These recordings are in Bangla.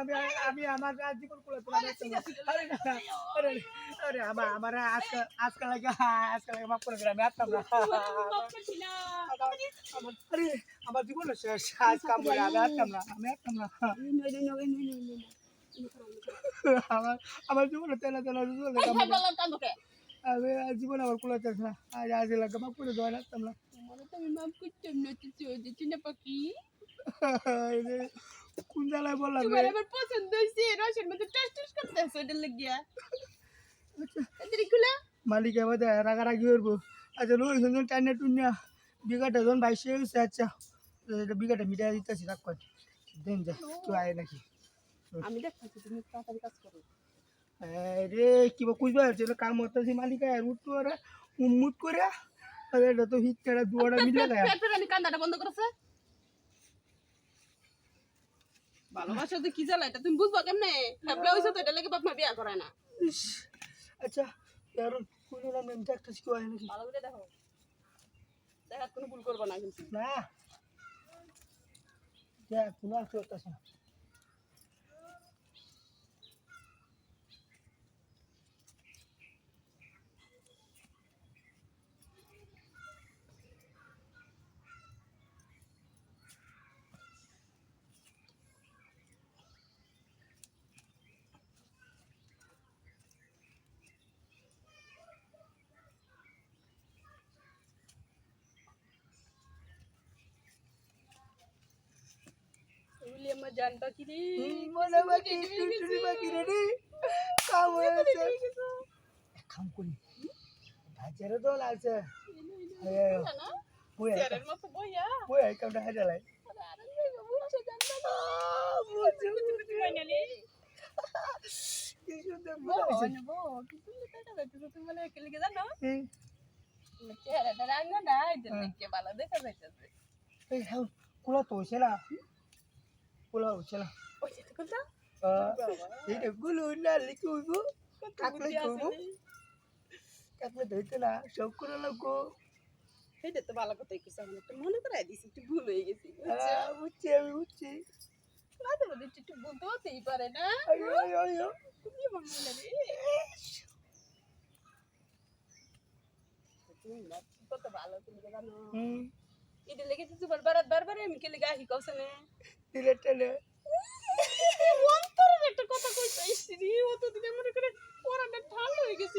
আমি আমি আমার জীবন করে তোলা আরে না, না, আরে আমার আমার আজকে আজকে লাগে আজকে লাগে মাফ করে দিলাম আসতাম না। আরে আমার জীবন শেষ আজ কাম করে আমি আসতাম না। আমি আসতাম না। আমার আমার জীবন তেলা তেলা চলে আমি জীবন আমার কুলা চাস না আজ আজ লাগে মাফ করে দেওয়া আসতাম না। এই যে, কোন জ্বালায় বললাম? তোমার আমার পছন্দ হয়েছে রসের মধ্যে টাস টাস করতেছে ওটা লাগিয়া। তাড়াতাড়ি খুলে। মালিক এবার রাগারাগি করব। আচ্ছা রোজ সুন্দর টাইনে টুনিয়া বিঘাটা যখন বাইশে হয়েছে আচ্ছা এটা বিঘাটা মিটাই দিতেছি রাখ কয় দেন যা কেউ আয় নাকি? আমি দেখতেছি তুমি তাড়াতাড়ি কাজ করো। রে কিবা কুচবা হচ্ছে এটা কাম হতেছি মালিক আর উঠতো ওরা উম্মুট করে এটা তো হিট কেড়া মিলে কান্দাটা বন্ধ করেছে? ভালোবাসা তো কি জ্বালা এটা তুমি বুঝবা কেমনে? হ্যাপলা হইছে তো এটা লাগে বাপ মা বিয়া করে না। আচ্ছা এখন কোনো নাম আমি দেখতেছি কেউ আয় নাকি? ভালো করে দেখো। দেখার কোনো ভুল করব না কিন্তু। না। দেখ কোনো আসতে কেউ না এগুলি আমার জান পাখি রে? মনে বাকি টুটুরি বাকি রে রে। কাম হয়েছে। এক কাম করি। ভাজারে দল আছে। বই বই কামটা যাইতেছে। এই হ্যাঁ কুলা তো না। কুলা হইছে না এইটা গুলো না লিখে হইব কাকলে করব কাকলে ধইতে না সব করে লাগবো এটা তো ভালো কথাই কিছু আমি একটু মনে করাই দিছি একটু ভুল হয়ে গেছি বুঝছি আমি বুঝছি মাঝে মাঝে একটু একটু ভুল তো হতেই পারে না তুমি মনে না, কত ভালো তুমি জানো এটা লেগে কিছু বারবার বারবার আমি কে লেগে আহি না দিলে টেলে অন্তরের একটা কথা কইতে আইছি অতদিন মনে করে পড়াটা ঠাল হয়ে গেছে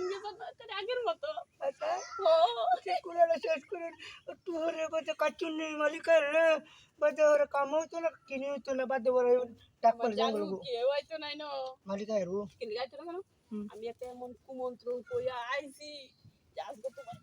আগের মতো। আচ্ছা ও। করে না, শেষ করে একটু হরে বাজে কাচুন নেই মালিকের রে। বাজে ওরা কাম হইতো না কিনে হইতো না বাদে ওরা ডাক আমার করে কেউ আইতো নাই না। মালিকের রু কে আইতো না আমি একটা এমন কুমন্ত্রণ কইয়া আইছি যে তোমার